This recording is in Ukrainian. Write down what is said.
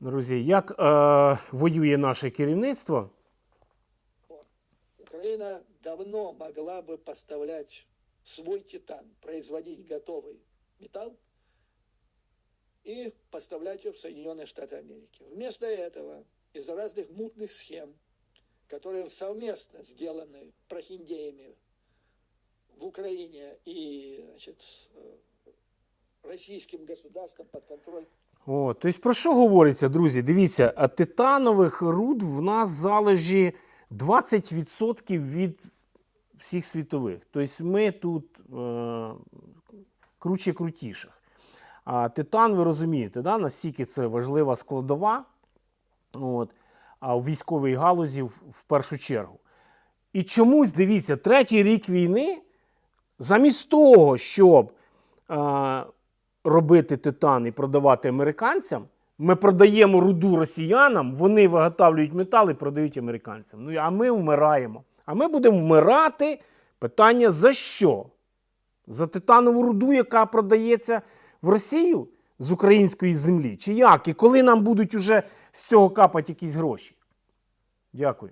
Друзі, як е, воює наше керівництво? Украина давно могла бы поставлять свой титан, производить готовый металл и поставлять его в Соединенные Штаты Америки. Вместо этого из-за разных мутных схем, которые совместно сделаны прохиндеями в Украине и значит, э, российским государством под контроль о, тобто про що говориться, друзі? Дивіться, титанових руд в нас залежі 20% від всіх світових. Тобто ми тут е, круче крутіших. А титан, ви розумієте, да, наскільки це важлива складова от, а у військовій галузі в, в першу чергу. І чомусь, дивіться, третій рік війни, замість того, щоб е, робити титан і продавати американцям, ми продаємо руду росіянам, вони виготовлюють метал і продають американцям. Ну, а ми вмираємо. А ми будемо вмирати. Питання за що? За титанову руду, яка продається в Росію з української землі? Чи як? І коли нам будуть уже з цього капати якісь гроші? Дякую.